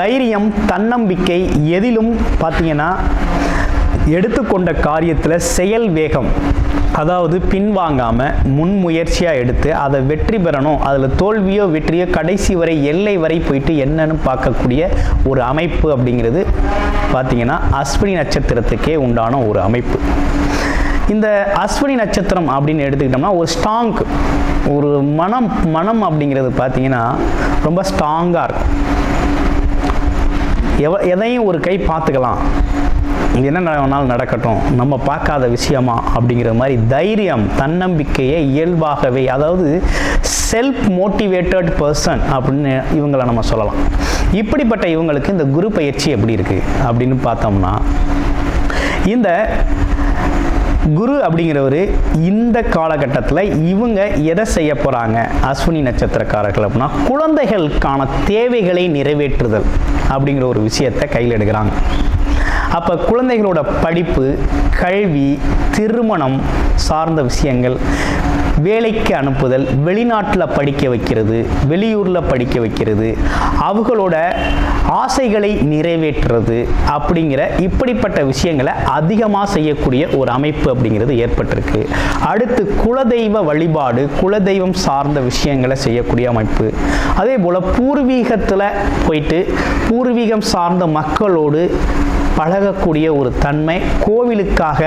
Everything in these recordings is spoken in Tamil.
தைரியம் தன்னம்பிக்கை எதிலும் பார்த்தீங்கன்னா எடுத்துக்கொண்ட காரியத்தில் செயல் வேகம் அதாவது பின்வாங்காமல் முன்முயற்சியாக எடுத்து அதை வெற்றி பெறணும். அதில் தோல்வியோ வெற்றியோ கடைசி வரை எல்லை வரை போயிட்டு என்னன்னு பார்க்கக்கூடிய ஒரு அமைப்பு அப்படிங்கிறது பார்த்தீங்கன்னா அஸ்வினி நட்சத்திரத்துக்கே உண்டான ஒரு அமைப்பு. இந்த அஸ்வினி நட்சத்திரம் அப்படின்னு எடுத்துக்கிட்டோம்னா ஒரு ஸ்ட்ராங் ஒரு மனம் மனம் அப்படிங்கிறது பார்த்தீங்கன்னா ரொம்ப ஸ்ட்ராங்காக இருக்கும். எவ எதையும் ஒரு கை பார்த்துக்கலாம். என்ன வேணாலும் நடக்கட்டும். நம்ம பார்க்காத விஷயமா அப்படிங்கிற மாதிரி தைரியம் தன்னம்பிக்கையை இயல்பாகவே அதாவது செல்ஃப் மோட்டிவேட்டட் பர்சன் அப்படின்னு இவங்களை நம்ம சொல்லலாம். இப்படிப்பட்ட இவங்களுக்கு இந்த குரு பயிற்சி எப்படி இருக்குது அப்படின்னு பார்த்தோம்னா இந்த குரு அப்படிங்கிறவர் இந்த காலகட்டத்தில் இவங்க எதை செய்ய போகிறாங்க அஸ்வினி நட்சத்திரக்காரர்கள் அப்படின்னா குழந்தைகளுக்கான தேவைகளை நிறைவேற்றுதல் அப்படிங்கிற ஒரு விஷயத்தை கையில் எடுக்கிறாங்க. அப்போ குழந்தைகளோட படிப்பு கல்வி திருமணம் சார்ந்த விஷயங்கள் வேலைக்கு அனுப்புதல் வெளிநாட்டில் படிக்க வைக்கிறது வெளியூரில் படிக்க வைக்கிறது அவங்களோட ஆசைகளை நிறைவேற்றுறது அப்படிங்கிற இப்படிப்பட்ட விஷயங்களை அதிகமாக செய்யக்கூடிய ஒரு அமைப்பு அப்படிங்கிறது ஏற்பட்டிருக்கு. அடுத்து குலதெய்வ வழிபாடு குலதெய்வம் சார்ந்த விஷயங்களை செய்யக்கூடிய அமைப்பு. அதே போல் பூர்வீகத்தில் போயிட்டு பூர்வீகம் சார்ந்த மக்களோடு பழகக்கூடிய ஒரு தன்மை கோவிலுக்காக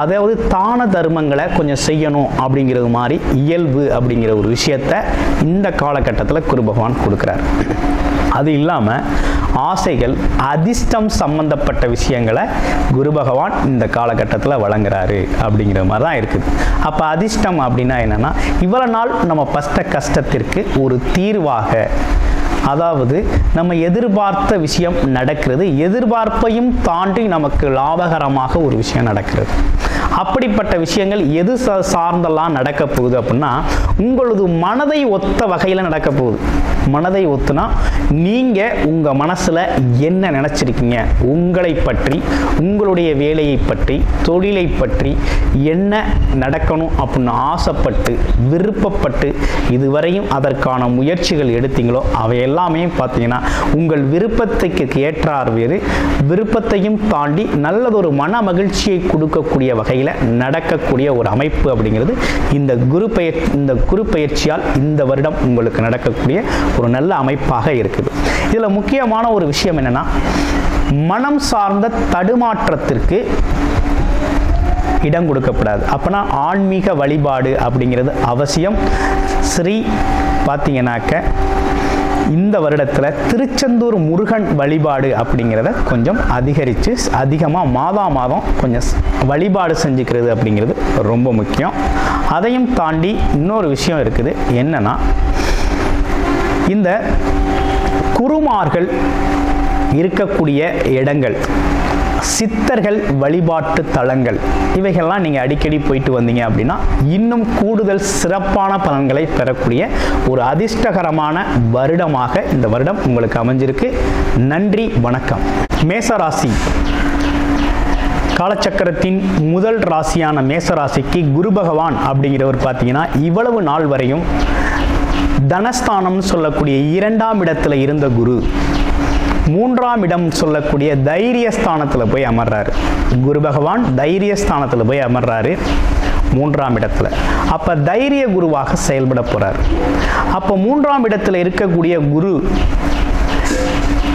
அதாவது தான தர்மங்களை கொஞ்சம் செய்யணும் அப்படிங்கிறது மாதிரி இயல்பு அப்படிங்கிற ஒரு விஷயத்த இந்த காலகட்டத்தில் குரு பகவான் கொடுக்குறார். அது இல்லாமல் ஆசைகள் அதிர்ஷ்டம் சம்பந்தப்பட்ட விஷயங்களை குரு பகவான் இந்த காலகட்டத்தில் வழங்குறாரு அப்படிங்கிற மாதிரி தான் இருக்குது. அப்போ அதிர்ஷ்டம் அப்படின்னா என்னென்னா இவ்வளோ நாள் நம்ம பஸ்ட கஷ்டத்திற்கு ஒரு தீர்வாக அதாவது நம்ம எதிர்பார்த்த விஷயம் நடக்கிறது எதிர்பார்ப்பையும் தாண்டி நமக்கு லாபகரமாக ஒரு விஷயம் நடக்கிறது. அப்படிப்பட்ட விஷயங்கள் எது சார்ந்தெல்லாம் நடக்க போகுது அப்படின்னா உங்களது மனதை ஒத்த வகையில் நடக்க போகுது. மனதை ஒத்துனா நீங்கள் உங்கள் மனசில் என்ன நினச்சிருக்கீங்க? உங்களை பற்றி உங்களுடைய வேலையை பற்றி தொழிலை பற்றி என்ன நடக்கணும் அப்படின்னு ஆசைப்பட்டு விருப்பப்பட்டு இதுவரையும் அதற்கான முயற்சிகள் எடுத்தீங்களோ அவை எல்லாமே பார்த்தீங்கன்னா உங்கள் விருப்பத்துக்கு ஏற்றார் வேறு. விருப்பத்தையும் தாண்டி நல்லதொரு மன மகிழ்ச்சியை கொடுக்கக்கூடிய வகையில் நடக்கக்கூடிய ஒரு அமைப்பு அப்படிங்கிறது இந்த குரு பெயர் இந்த குரு பயிற்சியால் இந்த வருடம் உங்களுக்கு நடக்கக்கூடிய ஒரு நல்ல அமைப்பாக இருக்குது. இதில் முக்கியமான ஒரு விஷயம் என்னன்னா மனம் சார்ந்த தடுமாற்றத்திற்கு இடம் கொடுக்கப்படாது. அப்போனா ஆன்மீக வழிபாடு அப்படிங்கிறது அவசியம். ஸ்ரீ பார்த்தீங்கன்னாக்க இந்த வருடத்தில் திருச்செந்தூர் முருகன் வழிபாடு அப்படிங்கிறத கொஞ்சம் அதிகரித்து அதிகமாக மாதா மாதம் கொஞ்சம் வழிபாடு செஞ்சுக்கிறது அப்படிங்கிறது ரொம்ப முக்கியம். அதையும் தாண்டி இன்னொரு விஷயம் இருக்குது. என்னன்னா இந்த குருமார்கள் இருக்கக்கூடிய இடங்கள் சித்தர்கள் வழிபாட்டு தலங்கள் இவைகள்லாம் நீங்கள் அடிக்கடி போயிட்டு வந்தீங்க அப்படின்னா இன்னும் கூடுதல் சிறப்பான பலன்களை பெறக்கூடிய ஒரு அதிர்ஷ்டகரமான வருடமாக இந்த வருடம் உங்களுக்கு அமைஞ்சிருக்கு. நன்றி வணக்கம். மேசராசி. காலச்சக்கரத்தின் முதல் ராசியான மேசராசிக்கு குரு பகவான் அப்படிங்கிறவர் பார்த்தீங்கன்னா இவ்வளவு நாள் வரையும் தனஸ்தானம்னு சொல்லக்கூடிய இரண்டாம் இடத்துல இருந்த குரு. மூன்றாம் இடம் சொல்லக்கூடிய தைரியஸ்தானத்தில் போய் அமர்றாரு. குரு பகவான் தைரியஸ்தானத்தில் போய் அமர்றாரு மூன்றாம் இடத்துல. அப்போ தைரிய குருவாக செயல்பட போகிறார் அப்போ மூன்றாம் இடத்துல இருக்கக்கூடிய குரு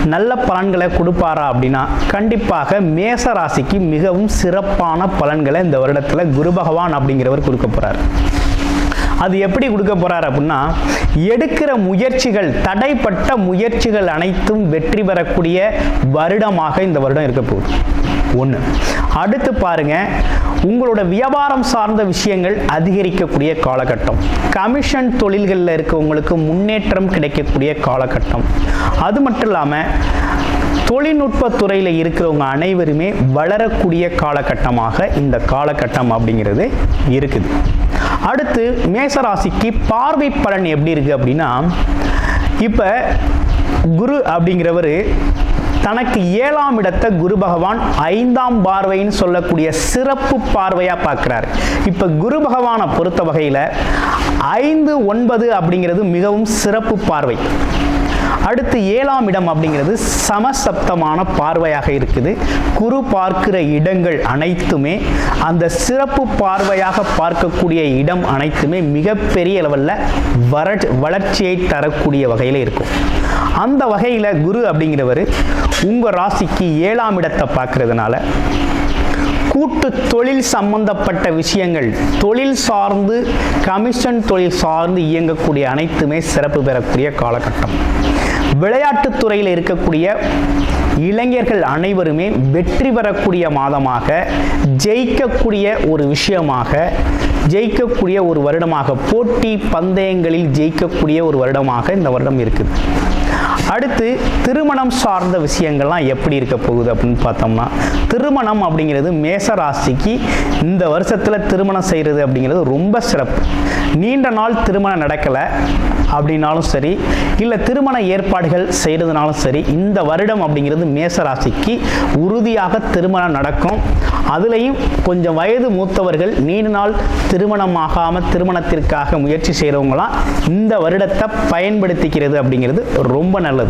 நல்ல பலன்களை கொடுப்பாரா அப்படின்னா கண்டிப்பாக மேச ராசிக்கு மிகவும் சிறப்பான பலன்களை இந்த வருடத்தில் குரு பகவான் அப்படிங்கிறவர் கொடுக்க போகிறார் அது எப்படி கொடுக்க போகிறார் அப்படின்னா எடுக்கிற முயற்சிகள் தடைப்பட்ட முயற்சிகள் அனைத்தும் வெற்றி பெறக்கூடிய வருடமாக இந்த வருடம் இருக்க போகுது. ஒன்று அடுத்து பாருங்க உங்களோட வியாபாரம் சார்ந்த விஷயங்கள் அதிகரிக்கக்கூடிய காலகட்டம். கமிஷன் தொழில்களில் இருக்கவங்களுக்கு முன்னேற்றம் கிடைக்கக்கூடிய காலகட்டம். அது மட்டும் இல்லாமல் தொழில்நுட்பத்துறையில் இருக்கிறவங்க அனைவருமே வளரக்கூடிய காலகட்டமாக இந்த காலகட்டம் அப்படிங்கிறது இருக்குது. அடுத்து மேசராசிக்கு பார்வை பலன் எப்படி இருக்கு அப்படின்னா இப்போ குரு அப்படிங்கிறவர் தனக்கு ஏழாம் இடத்தை குரு பகவான் ஐந்தாம் பார்வைன்னு சொல்லக்கூடிய சிறப்பு பார்வையாக பார்க்குறாரு. இப்போ குரு பகவானை பொறுத்த வகையில் ஐந்து ஒன்பது அப்படிங்கிறது மிகவும் சிறப்பு பார்வை. அடுத்து ஏழாம் இடம் அப்படிங்கிறது சமசப்தமான பார்வையாக இருக்குது. குரு பார்க்கிற இடங்கள் அனைத்துமே அந்த சிறப்பு பார்வையாக பார்க்கக்கூடிய இடம் அனைத்துமே மிகப்பெரிய லெவலில் வறட்சி வளர்ச்சியை தரக்கூடிய வகையில் இருக்கும். அந்த வகையில் குரு அப்படிங்கிறவர் உங்கள் ராசிக்கு ஏழாம் இடத்தை பார்க்கறதுனால கூட்டு தொழில் சம்பந்தப்பட்ட விஷயங்கள் தொழில் சார்ந்து கமிஷன் தொழில் சார்ந்து இயங்கக்கூடிய அனைத்துமே சிறப்பு பெறக்கூடிய காலகட்டம். விளையாட்டுத்துறையில் இருக்கக்கூடிய இளைஞர்கள் அனைவருமே வெற்றி பெறக்கூடிய மாதமாக ஜெயிக்கக்கூடிய ஒரு விஷயமாக ஜெயிக்கக்கூடிய ஒரு வருடமாக போட்டி பந்தயங்களில் ஜெயிக்கக்கூடிய ஒரு வருடமாக இந்த வருடம் இருக்குது. அடுத்து திருமணம் சார்ந்த விஷயங்கள்லாம் எப்படி இருக்க போகுது அப்படின்னு பார்த்தோம்னா திருமணம் அப்படிங்கிறது மேச ராசிக்கு இந்த வருஷத்தில் திருமணம் செய்கிறது அப்படிங்கிறது ரொம்ப சிறப்பு. நீண்ட நாள் திருமணம் நடக்கலை அப்படின்னாலும் சரி இல்லை திருமண ஏற்பாடுகள் செய்கிறதுனாலும் சரி இந்த வருடம் அப்படிங்கிறது மேச ராசிக்கு உறுதியாக திருமணம் நடக்கும். அதுலேயும் கொஞ்சம் வயது மூத்தவர்கள் நீண்ட நாள் திருமணம் ஆகாமல் திருமணத்திற்காக முயற்சி செய்கிறவங்களாம் இந்த வருடத்தை பயன்படுத்திக்கிறது அப்படிங்கிறது ரொம்ப நல்லது.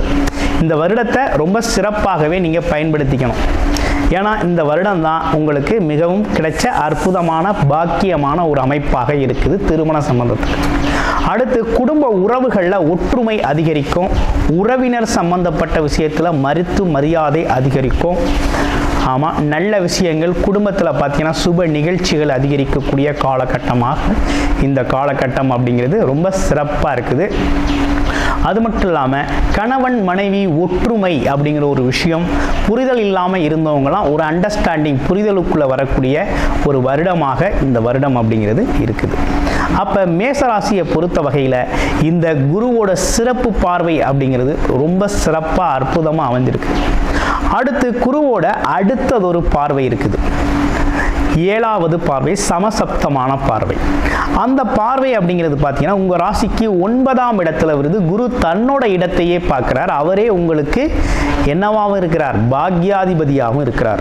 இந்த வருடத்தை ரொம்ப சிறப்பாகவே நீங்கள் பயன்படுத்திக்கணும். ஏன்னா இந்த வருடம் தான் உங்களுக்கு மிகவும் கிடைச்ச அற்புதமான பாக்கியமான ஒரு அமைப்பாக இருக்குது திருமண சம்பந்தத்துக்கு. அடுத்து குடும்ப உறவுகளில் ஒற்றுமை அதிகரிக்கும். உறவினர் சம்பந்தப்பட்ட விஷயத்தில் மருத்து மரியாதை அதிகரிக்கும். ஆமாம் நல்ல விஷயங்கள் குடும்பத்தில் பார்த்தீங்கன்னா சுப நிகழ்ச்சிகள் அதிகரிக்கக்கூடிய காலகட்டமாக. இந்த காலகட்டம் அப்படிங்கிறது ரொம்ப சிறப்பாக இருக்குது. அது மட்டும் இல்லாமல் கணவன் மனைவி ஒற்றுமை அப்படிங்கிற ஒரு விஷயம் புரிதல் இல்லாமல் இருந்தவங்களாம் ஒரு அண்டர்ஸ்டாண்டிங் புரிதலுக்குள்ளே வரக்கூடிய ஒரு வருடமாக இந்த வருடம் அப்படிங்கிறது இருக்குது. அப்போ மேசராசியை பொறுத்த வகையில் இந்த குருவோட சிறப்பு பார்வை அப்படிங்கிறது ரொம்ப சிறப்பாக அற்புதமாக அமைஞ்சிருக்கு. அடுத்து குருவோட அடுத்ததொரு பார்வை இருக்குது. ஏழாவது பார்வை சமசப்தமான பார்வை. அந்த பார்வை அப்படிங்கிறது பார்த்தீங்கன்னா உங்கள் ராசிக்கு ஒன்பதாம் இடத்துல வருது. குரு தன்னோட இடத்தையே பார்க்குறார். அவரே உங்களுக்கு என்னவாகவும் இருக்கிறார்? பாக்யாதிபதியாகவும் இருக்கிறார்.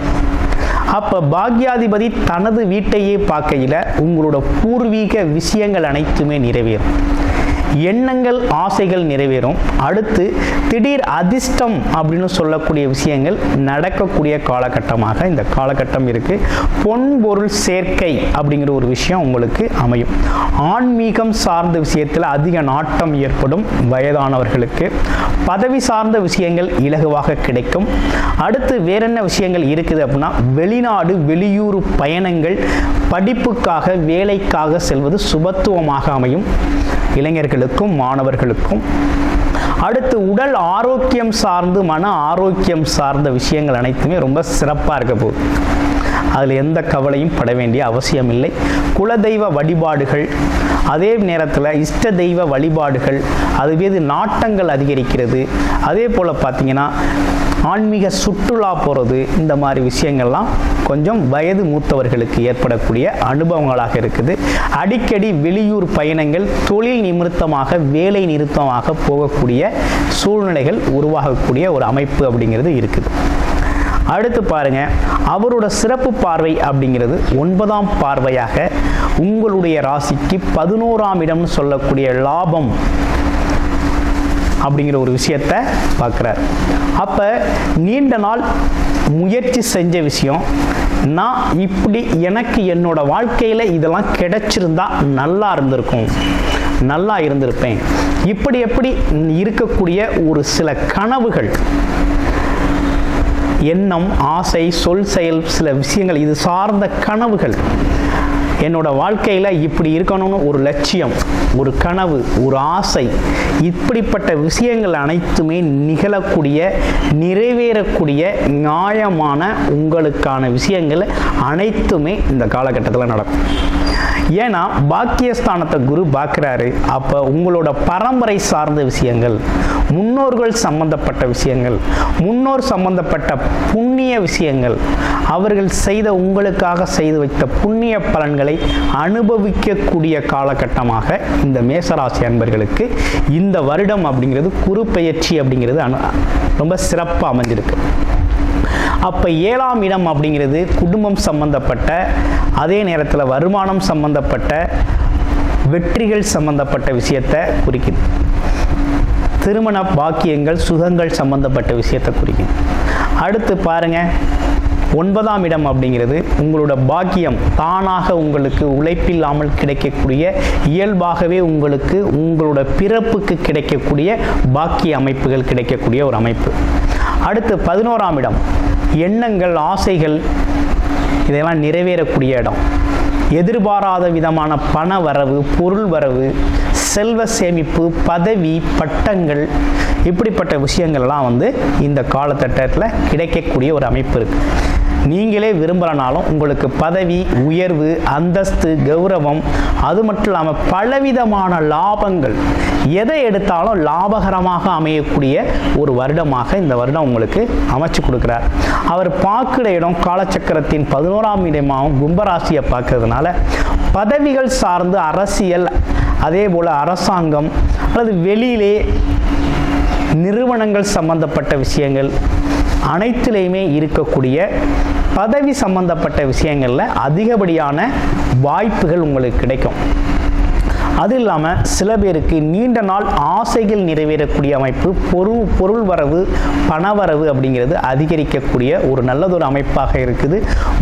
அப்போ பாக்யாதிபதி தனது வீட்டையே பார்க்கையில் உங்களோட பூர்வீக விஷயங்கள் அனைத்துமே நிறைவேறும். எண்ணங்கள் ஆசைகள் நிறைவேறும். அடுத்து திடீர் அதிர்ஷ்டம் அப்படின்னு சொல்லக்கூடிய விஷயங்கள் நடக்கக்கூடிய காலகட்டமாக இந்த காலகட்டம் இருக்கு. பொன் பொருள் சேர்க்கை அப்படிங்கிற ஒரு விஷயம் உங்களுக்கு அமையும். ஆன்மீகம் சார்ந்த விஷயத்தில் அதிக நாட்டம் ஏற்படும் வயதானவர்களுக்கு. பதவி சார்ந்த விஷயங்கள் இலகுவாக கிடைக்கும். அடுத்து வேறென்ன விஷயங்கள் இருக்குது அப்படின்னா வெளிநாடு வெளியூர் பயணங்கள் படிப்புக்காக வேலைக்காக செல்வது சுபத்துவமாக அமையும். இளைஞர்களுக்கும் மாணவர்களுக்கும். அடுத்து உடல் ஆரோக்கியம் சார்ந்து மன ஆரோக்கியம் சார்ந்த விஷயங்கள் அனைத்துமே ரொம்ப சிறப்பாக இருக்க போகுது. அதில் எந்த கவலையும் பட வேண்டிய அவசியம் இல்லை குலதெய்வ வழிபாடுகள் அதே நேரத்தில் இஷ்ட தெய்வ வழிபாடுகள் அது மீது நாட்டங்கள் அதிகரிக்கிறது. அதே போல் பார்த்திங்கன்னா ஆன்மீக சுற்றுலா போகிறது இந்த மாதிரி விஷயங்கள்லாம் கொஞ்சம் வயது மூத்தவர்களுக்கு ஏற்படக்கூடிய அனுபவங்களாக இருக்குது. அடிக்கடி வெளியூர் பயணங்கள் தொழில் நிமித்தமாக வேலை நிறுத்தமாக போகக்கூடிய சூழ்நிலைகள் உருவாகக்கூடிய ஒரு அமைப்பு அப்படிங்கிறது இருக்குது. அடுத்து பாருங்க அவரோட சிறப்பு பார்வை அப்படிங்கிறது ஒன்பதாம் பார்வையாக உங்களுடைய ராசிக்கு பதினோராம் இடம்னு சொல்லக்கூடிய லாபம் அப்படிங்கிற ஒரு விஷயத்தை பார்க்குறார். அப்போ நீண்ட நாள் முயற்சி செஞ்ச விஷயம் நான் இப்படி எனக்கு என்னோட வாழ்க்கையில் இதெல்லாம் கிடைச்சிருந்தா நல்லா இருந்திருக்கும் நல்லா இருந்திருப்பேன். இப்படி எப்படி இருக்கக்கூடிய ஒரு சில கனவுகள் எண்ணம் ஆசை சொல் செயல் சில விஷயங்கள் இது சார்ந்த கனவுகள் என்னோட வாழ்க்கையில் இப்படி இருக்கணும்னு ஒரு லட்சியம் ஒரு கனவு ஒரு ஆசை இப்படிப்பட்ட விஷயங்கள் அனைத்துமே நிகழக்கூடிய நிறைவேறக்கூடிய நியாயமான உங்களுக்கான விஷயங்கள் அனைத்துமே இந்த காலகட்டத்தில் நடக்கும். ஏன்னா பாக்கியஸ்தானத்தை குரு பார்க்குறாரு. அப்போ உங்களோட பரம்பரை சார்ந்த விஷயங்கள் முன்னோர்கள் சம்பந்தப்பட்ட விஷயங்கள் முன்னோர் சம்பந்தப்பட்ட புண்ணிய விஷயங்கள் அவர்கள் செய்த உங்களுக்காக செய்து வைத்த புண்ணிய பலன்களை அனுபவிக்கக்கூடிய காலகட்டமாக இந்த மேசராசி அன்பர்களுக்கு இந்த வருடம் அப்படிங்கிறது குரு பெயர்ச்சி அப்படிங்கிறது அனு ரொம்ப சிறப்பாக அமைஞ்சிருக்கு. அப்போ ஏழாம் இடம் அப்படிங்கிறது குடும்பம் சம்பந்தப்பட்ட அதே நேரத்தில் வருமானம் சம்பந்தப்பட்ட வெற்றிகள் சம்பந்தப்பட்ட விஷயத்தை குறிக்குது. திருமண பாக்கியங்கள் சுகங்கள் சம்பந்தப்பட்ட விஷயத்தை குறிக்கும் அடுத்து பாருங்க ஒன்பதாம் இடம் அப்படிங்கிறது உங்களோட பாக்கியம் தானாக உங்களுக்கு உழைப்பில்லாமல் கிடைக்கக்கூடிய இயல்பாகவே உங்களுக்கு உங்களோட பிறப்புக்கு கிடைக்கக்கூடிய பாக்கிய அமைப்புகள் கிடைக்கக்கூடிய ஒரு அமைப்பு. அடுத்து பதினோராம் இடம் எண்ணங்கள் ஆசைகள் இதெல்லாம் நிறைவேறக்கூடிய இடம். எதிர்பாராத விதமான பண வரவு பொருள் வரவு செல்வ சேமிப்பு பதவி பட்டங்கள் இப்படிப்பட்ட விஷயங்கள்லாம் வந்து இந்த காலத்தட்டத்தில் கிடைக்கக்கூடிய ஒரு அமைப்பு இருக்குது நீங்களே விரும்பலனாலும் உங்களுக்கு பதவி உயர்வு அந்தஸ்து கௌரவம் அது மட்டும் இல்லாமல் பலவிதமான லாபங்கள் எதை எடுத்தாலும் லாபகரமாக அமையக்கூடிய ஒரு வருடமாக இந்த வருடம் உங்களுக்கு அமைச்சு கொடுக்குறார். அவர் பார்க்குற இடம் காலச்சக்கரத்தின் பதினோராம் இடமாகவும் கும்பராசியை பார்க்கறதுனால பதவிகள் சார்ந்து அரசியல் அதே போல் அரசாங்கம் அல்லது வெளியிலே நிறுவனங்கள் சம்பந்தப்பட்ட விஷயங்கள் அனைத்துலேயுமே இருக்கக்கூடிய பதவி சம்பந்தப்பட்ட விஷயங்களில் அதிகப்படியான வாய்ப்புகள் உங்களுக்கு கிடைக்கும். அது இல்லாமல் சில பேருக்கு நீண்ட நாள் ஆசைகள் நிறைவேறக்கூடிய அமைப்பு பொருள் பொருள் வரவு பணவரவு அப்படிங்கிறது அதிகரிக்கக்கூடிய ஒரு நல்லதொரு அமைப்பாக இருக்குது.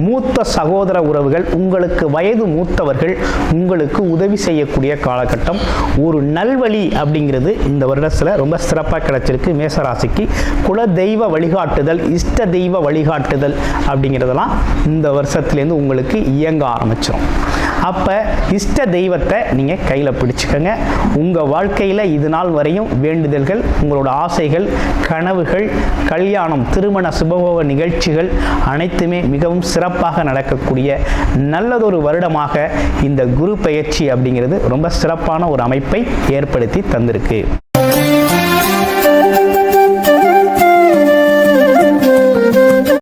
மூத்த சகோதர உறவுகள் உங்களுக்கு வயது மூத்தவர்கள் உங்களுக்கு உதவி செய்யக்கூடிய காலகட்டம். ஒரு நல்வழி அப்படிங்கிறது இந்த வருடத்தில் ரொம்ப சிறப்பாக கிடைச்சிருக்கு. மேசராசிக்கு குல தெய்வ வழிகாட்டுதல் இஷ்ட தெய்வ வழிகாட்டுதல் அப்படிங்கிறதெல்லாம் இந்த வருஷத்துலேருந்து உங்களுக்கு இயங்க ஆரம்பிச்சிடும் அப்போ இஷ்ட தெய்வத்தை நீங்கள் கையில் பிடிச்சிக்கோங்க. உங்கள் வாழ்க்கையில் இது நாள் வரையும் வேண்டுதல்கள் உங்களோட ஆசைகள் கனவுகள் கல்யாணம் திருமண சுபபோக நிகழ்ச்சிகள் அனைத்துமே மிகவும் சிறப்பாக நடக்கக்கூடிய நல்லதொரு வருடமாக இந்த குரு பயிற்சி அப்படிங்கிறது ரொம்ப சிறப்பான ஒரு அமைப்பை ஏற்படுத்தி தந்திருக்கு.